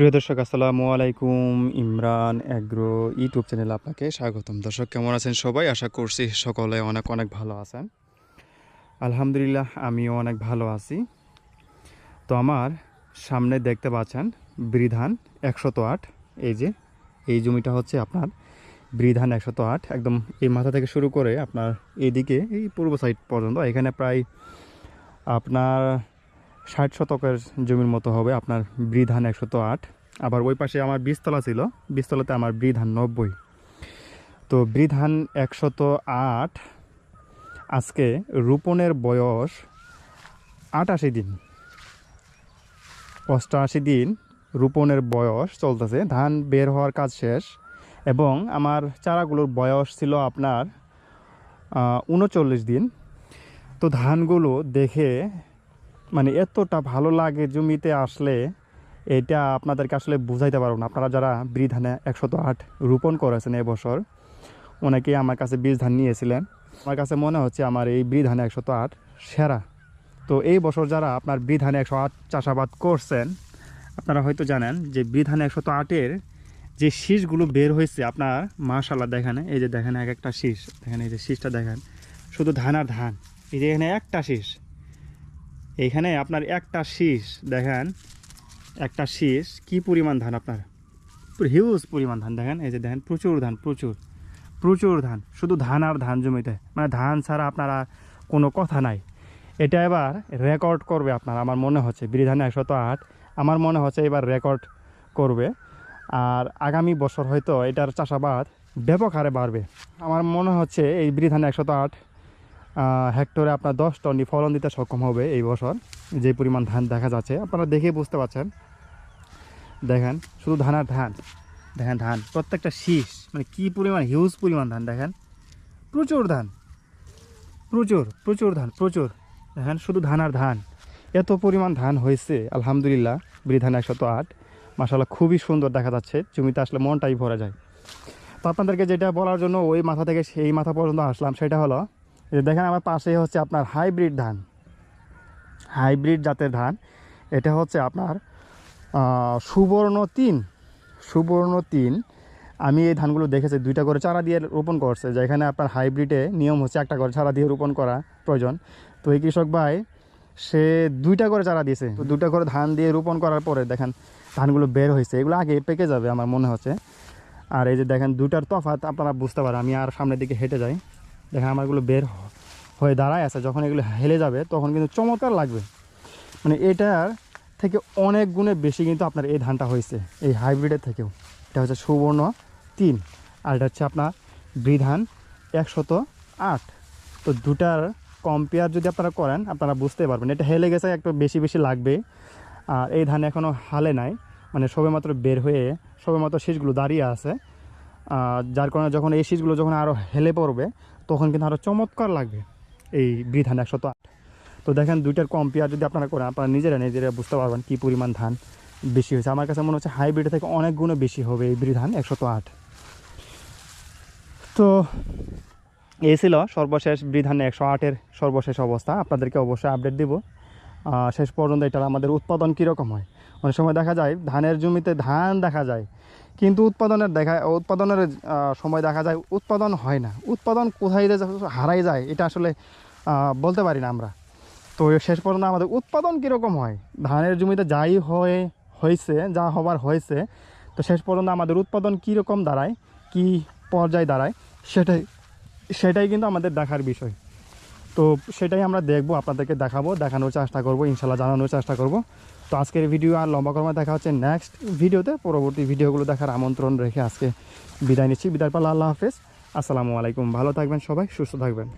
প্রিয় দর্শক, আসসালামু আলাইকুম। ইমরান অ্যাগ্রো ইউটিউব চ্যানেলে আপনাকে স্বাগতম। দর্শক, কেমন আছেন সবাই? আশা করছি সকলে অনেক অনেক ভালো আছেন। আলহামদুলিল্লাহ, আমিও অনেক ভালো আছি। তো আমার সামনে দেখতে পাচ্ছেন বৃধান একশত আট। এই যে, এই জমিটা হচ্ছে আপনার বৃধান একশত আট। একদম এই মাথা থেকে শুরু করে আপনার এদিকে, এই পূর্ব সাইড পর্যন্ত। এখানে প্রায় আপনার ষাট শতকের জমির মতো হবে আপনার বৃধান একশত আট। আবার ওই পাশে আমার বীজতলা ছিল, বীজতলাতে আমার বৃধান নব্বই। তো বৃধান একশত আট, আজকে রোপণের বয়স আটাশি দিন। অষ্টআশি দিন রোপণের বয়স চলতেছে, ধান বের হওয়ার কাজ শেষ, এবং আমার চারাগুলোর বয়স ছিল আপনার উনচল্লিশ দিন। তো ধানগুলো দেখে মানে এতটা ভালো লাগে জমিতে আসলে, এটা আপনাদেরকে আসলে বুঝাইতে পারব না। আপনারা যারা বীজ ধানে একশত আট রোপণ করেছেন এবছর, অনেকেই আমার কাছে বীজ ধান নিয়েছিলেন। আমার কাছে মনে হচ্ছে আমার এই বীজ ধানে একশত আট সেরা। তো এই বছর যারা আপনার বীজ ধানে একশো আট চাষাবাদ করছেন, আপনারা হয়তো জানেন যে বীজ ধানে একশত আটের যে শীষগুলো বের হয়েছে, আপনার মাশাল্লাহ দেখেন, এই যে দেখেন এক একটা শীষ, দেখেন এই যে শীষটা দেখেন, শুধু ধান আর ধান। এই যে এখানে একটা শীষ এইখানে আপনার একটা শীষ, দেখেন, একটা শীষ, কি পরিমাণ ধান আপনার? হিউজ পরিমাণ ধান, দেখেন, এই যে দেখেন, প্রচুর ধান, প্রচুর প্রচুর ধান, শুধু ধান আর ধান জমিতে মানে ধান ছাড়া আপনারা কোনো কথা নাই। এটা এবার রেকর্ড করবে আপনার, আমার মনে হচ্ছে, বিধানে একশত আট, আমার মনে হচ্ছে এবার রেকর্ড করবে। আর আগামী বছর হয়তো এটার চাষাবাদ ব্যাপক হারে বাড়বে। আমার মনে হচ্ছে এই বিধানে একশত আট হেক্টরে আপনার দশ টনই ফলন দিতে সক্ষম হবে এই বছর। যে পরিমাণ ধান দেখা যাচ্ছে, আপনারা দেখে বুঝতে পারছেন। দেখেন, শুধু ধান আর ধান। দেখেন ধান, প্রত্যেকটা শীষ মানে কি পরিমাণ হিউজ পরিমাণ ধান, দেখেন। প্রচুর ধান। প্রচুর প্রচুর ধান, প্রচুর। দেখেন, শুধু ধান আর ধান। এত পরিমাণ ধান হয়েছে, আলহামদুলিল্লাহ বৃধান একশত আট। মাসাল্লাহ খুবই সুন্দর দেখা যাচ্ছে, জমিতে আসলে মনটাই ভরা যায়। তো আপনাদেরকে যেটা বলার জন্য ওই মাথা থেকে সেই মাথা পর্যন্ত আসলাম, সেটা হলো যে দেখেন আমার পাশে হচ্ছে আপনার হাইব্রিড ধান। হাইব্রিড জাতের ধান। এটা হচ্ছে আপনার সুবর্ণ তিন। সুবর্ণ তিন। আমি এই ধানগুলো দেখেছি, দুইটা করে চারা দিয়ে রোপণ করছে। যেখানে আপনার হাইব্রিডে নিয়ম হচ্ছে একটা করে চারা দিয়ে রোপণ করা প্রয়োজন। তো এই কৃষক ভাই, সে দুইটা করে চারা দিয়েছে। তো দুইটা করে ধান দিয়ে রোপণ করার পরে দেখেন ধানগুলো বের হয়েছে। এগুলো আগে পেকে যাবে আমার মনে হচ্ছে। আর এই যে দেখেন দুটার তফাৎ আপনারা বুঝতে পারেন, আমি আর সামনের দিকে হেঁটে যাই। দেখেন আমারগুলো বের হয়ে দাঁড়ায় আছে। যখন এগুলো হেলে যাবে, তখন কিন্তু চমৎকার লাগবে। মানে এটার থেকে অনেক গুণে বেশি কিন্তু আপনার এই ধানটা হয়েছে, এই হাইব্রিডের থেকেও। এটা হচ্ছে সুবর্ণ তিন, আর এটা হচ্ছে আপনার বিধান একশত আট। তো দুটার কম্পেয়ার যদি আপনারা করেন, আপনারা বুঝতে পারবেন। এটা হেলে গেছে, একটু বেশি বেশি লাগবে। আর এই ধান এখনও হালে নাই। মানে সবেমাত্র বের হয়ে সবেমাত্র শীষগুলো দাঁড়িয়ে আছে। যার কারণে যখন এই শীষগুলো যখন আরও হেলে পড়বে, তখন কিন্তু আরও চমৎকার লাগবে এই বৃধান একশত আট। তো দেখেন দুইটার কম্পেয়ার যদি আপনারা করেন, আপনারা নিজেরা নিজেরা বুঝতে পারবেন কী পরিমাণ ধান বেশি হয়েছে। আমার কাছে মনে হচ্ছে হাইব্রিড থেকে অনেক গুণে বেশি হবে এই বৃধান একশত আট। তো এই ছিল সর্বশেষ বৃধান একশো আটের সর্বশেষ অবস্থা। আপনাদেরকে অবশ্যই আপডেট দিব। শেষ পর্যন্ত এটার আমাদের উৎপাদন কীরকম হয়? অনেক সময় দেখা যায়, ধানের জমিতে ধান দেখা যায় কিন্তু উৎপাদনের দেখা, উৎপাদনের সময় দেখা যায় উৎপাদন হয় না। উৎপাদন কোথায় হারাই যায়, এটা আসলে বলতে পারি না আমরা। তো শেষ পর্যন্ত আমাদের উৎপাদন কীরকম হয়? ধানের জমিতে যাই হয়ে, হয়েছে, যা হবার হয়েছে, তো শেষ পর্যন্ত আমাদের উৎপাদন কীরকম দাঁড়ায়, কি পর্যায়ে দাঁড়ায়, সেটাই সেটাই কিন্তু আমাদের দেখার বিষয়। তো সেটাই আমরা দেখব, আপনাদেরকে দেখাবো, দেখানোর চেষ্টা করব, ইনশাল্লাহ জানানোর চেষ্টা করব। তো আজকের ভিডিও আর লম্বা কর্মে দেখা হচ্ছে নেক্সট ভিডিওতে পরবর্তী ভিডিওগুলো দেখার আমন্ত্রণ রেখে আজকে বিদায় নিচ্ছি। বিদায় পাল্লা আল্লাহ হাফেজ। আসসালামু আলাইকুম। ভালো থাকবেন সবাই, সুস্থ থাকবেন।